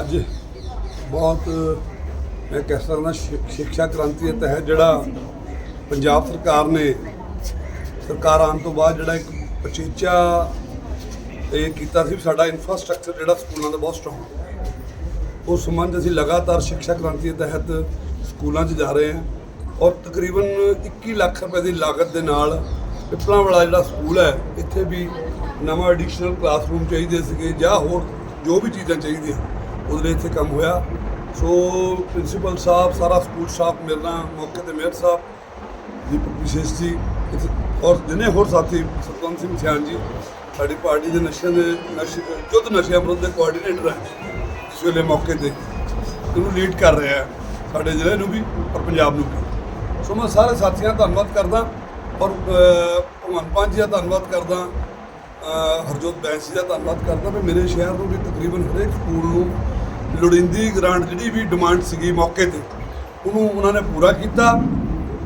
ਅੱਜ ਬਹੁਤ ਮੈਂ ਕਹਿ ਸਕਦਾ ਸ਼ਿ- ਸਿੱਖਿਆ ਕ੍ਰਾਂਤੀ ਦੇ ਤਹਿਤ ਜਿਹੜਾ ਪੰਜਾਬ ਸਰਕਾਰ ਨੇ ਸਰਕਾਰ ਆਉਣ ਤੋਂ ਬਾਅਦ ਜਿਹੜਾ ਇੱਕ ਪਚੀਚਾ ਇਹ ਕੀਤਾ ਸੀ ਵੀ ਸਾਡਾ ਇਨਫਰਾਸਟ੍ਰਕਚਰ ਜਿਹੜਾ ਸਕੂਲਾਂ ਦਾ ਬਹੁਤ ਸਟਰੋਂਗ ਉਸ ਸੰਬੰਧ ਅਸੀਂ ਲਗਾਤਾਰ ਸਿੱਖਿਆ ਕ੍ਰਾਂਤੀ ਦੇ ਤਹਿਤ ਸਕੂਲਾਂ 'ਚ ਜਾ ਰਹੇ ਹਾਂ ਔਰ ਤਕਰੀਬਨ 21 ਲੱਖ ਰੁਪਏ ਦੀ ਲਾਗਤ ਦੇ ਨਾਲ ਪਿਪਲਾਂ ਵਾਲਾ ਜਿਹੜਾ ਸਕੂਲ ਹੈ, ਇੱਥੇ ਵੀ ਨਵਾਂ ਐਡੀਸ਼ਨਲ ਕਲਾਸਰੂਮ ਚਾਹੀਦੇ ਸੀਗੇ ਜਾਂ ਹੋਰ ਜੋ ਵੀ ਚੀਜ਼ਾਂ ਚਾਹੀਦੀਆਂ। ਉਹਦੇ ਲਈ ਇੱਥੇ ਕੰਮ ਹੋਇਆ। ਸੋ ਪ੍ਰਿੰਸੀਪਲ ਸਾਹਿਬ ਸਾਰਾ ਸਕੂਲ ਸਟਾਫ ਮਿਲਣਾ ਮੌਕੇ ਤੇ ਮੇਅਰ ਸਾਹਿਬ ਦੀਪਕ ਵਿਸ਼ੇਸ਼ ਜੀ ਔਰ ਜਿੰਨੇ ਹੋਰ ਸਾਥੀ ਸਤਵੰਤ ਸਿੰਘ ਸਿਆਣ ਜੀ ਸਾਡੀ ਪਾਰਟੀ ਦੇ ਨਸ਼ਿਆਂ ਦੇ ਨਸ਼ੇ ਯੁੱਧ ਨਸ਼ਿਆਂ ਵਿਰੁੱਧ ਦੇ ਕੋਆਰਡੀਨੇਟਰ ਹੈ ਇਸ ਵੇਲੇ ਮੌਕੇ ਤੇ। ਇਹਨੂੰ ਲੀਡ ਕਰ ਰਿਹਾ ਹੈ ਸਾਡੇ ਜ਼ਿਲ੍ਹੇ ਨੂੰ ਵੀ ਔਰ ਪੰਜਾਬ ਨੂੰ ਵੀ। ਸੋ ਮੈਂ ਸਾਰੇ ਸਾਥੀਆਂ ਦਾ ਧੰਨਵਾਦ ਕਰਦਾ ਔਰ ਅਹ, ਭਗਵੰਤ ਮਾਨ ਜੀ ਦਾ ਧੰਨਵਾਦ ਕਰਦਾ ਹਰਜੋਤ ਬੈਂਸ ਜੀ ਦਾ ਧੰਨਵਾਦ ਕਰਦਾ ਵੀ ਮੇਰੇ ਸ਼ਹਿਰ ਨੂੰ ਵੀ ਤਕਰੀਬਨ ਹਰੇਕ ਸਕੂਲ ਨੂੰ ਲੋੜੀਂਦੀ ਗ੍ਰਾਂਟ ਜਿਹੜੀ ਵੀ ਡਿਮਾਂਡ ਸੀਗੀ ਮੌਕੇ ਤੇ, ਉਹਨੂੰ ਉਹਨਾਂ ਨੇ ਪੂਰਾ ਕੀਤਾ।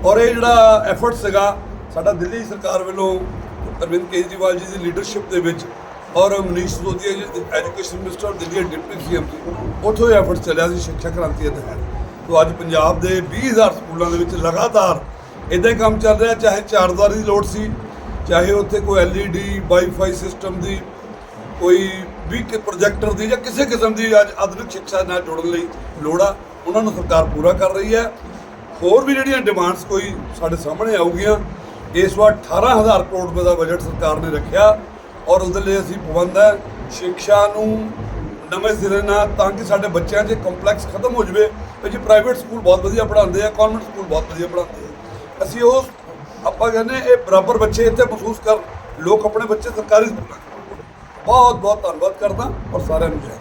ਔਰ ਇਹ ਜਿਹੜਾ ਐਫਰਟ ਸੀਗਾ ਸਾਡਾ ਦਿੱਲੀ ਸਰਕਾਰ ਵੱਲੋਂ ਅਰਵਿੰਦ ਕੇਜਰੀਵਾਲ ਜੀ ਦੀ ਲੀਡਰਸ਼ਿਪ ਦੇ ਵਿੱਚ ਔਰ ਮਨੀਸ਼ ਸਿਸੋਦੀਆ ਜੀ ਐਜੂਕੇਸ਼ਨ ਮਿਨਿਸਟਰ ਦਿੱਲੀ ਦੇ ਡਿਪਟੀ ਸੀਐਮ ਜੀ, ਉੱਥੋਂ ਇਹ ਐਫਰਟ ਚੱਲਿਆ ਸੀ ਸਿੱਖਿਆ ਕ੍ਰਾਂਤੀ ਦੇ ਤਹਿਤ। ਤੋਂ ਅੱਜ ਪੰਜਾਬ ਦੇ 20000 ਸਕੂਲਾਂ ਦੇ ਵਿੱਚ ਲਗਾਤਾਰ ਇਦਾਂ ਹੀ ਕੰਮ ਚੱਲ ਰਿਹਾ, ਚਾਹੇ ਚਾਰਦਾਰੀ ਦੀ ਲੋੜ ਸੀ, ਚਾਹੇ ਉੱਥੇ ਕੋਈ ਐਲਈਡੀ ਵਾਈਫਾਈ ਸਿਸਟਮ ਦੀ ਕੋਈ ਵੀ ਪ੍ਰੋਜੈਕਟਰ ਦੀ ਜਾਂ ਕਿਸੇ ਕਿਸਮ ਦੀ ਅੱਜ ਆਧੁਨਿਕ ਸਿੱਖਿਆ ਨਾਲ ਜੋੜਨ ਲਈ ਲੋੜ ਆ, ਉਹਨਾਂ ਨੂੰ ਸਰਕਾਰ ਪੂਰਾ ਕਰ ਰਹੀ ਹੈ। ਹੋਰ ਵੀ ਜਿਹੜੀਆਂ ਡਿਮਾਂਡਸ ਕੋਈ ਸਾਡੇ ਸਾਹਮਣੇ ਆਊਗੀਆਂ, ਇਸ ਵਾਰ 18000 ਕਰੋੜ ਰੁਪਏ ਦਾ ਬਜਟ ਸਰਕਾਰ ਨੇ ਰੱਖਿਆ ਔਰ ਉਹਦੇ ਲਈ ਅਸੀਂ ਪਾਬੰਦ ਹੈ। ਸਿੱਖਿਆ ਨੂੰ ਨਵੇਂ ਸਿਰੇ ਨਾਲ ਤਾਂ ਕਿ ਸਾਡੇ ਬੱਚਿਆਂ 'ਚ ਕੰਪਲੈਕਸ ਖਤਮ ਹੋ ਜਾਵੇ। ਵੀ ਜੀ ਪ੍ਰਾਈਵੇਟ ਸਕੂਲ ਬਹੁਤ ਵਧੀਆ ਪੜ੍ਹਾਉਂਦੇ ਆ ਕਨਵੈਂਟ ਸਕੂਲ ਬਹੁਤ ਵਧੀਆ ਪੜ੍ਹਾਉਂਦੇ ਆ। ਅਸੀਂ ਉਹ ਆਪਾਂ ਕਹਿੰਦੇ ਇਹ ਬਰਾਬਰ ਬੱਚੇ ਇੱਥੇ ਮਹਿਸੂਸ ਕਰ, ਲੋਕ ਆਪਣੇ ਬੱਚੇ ਸਰਕਾਰੀ ਸਕੂਲਾਂ ਬਹੁਤ ਬਹੁਤ ਧੰਨਵਾਦ ਕਰਦਾ ਔਰ ਸਾਰਿਆਂ ਨੂੰ ਜੈ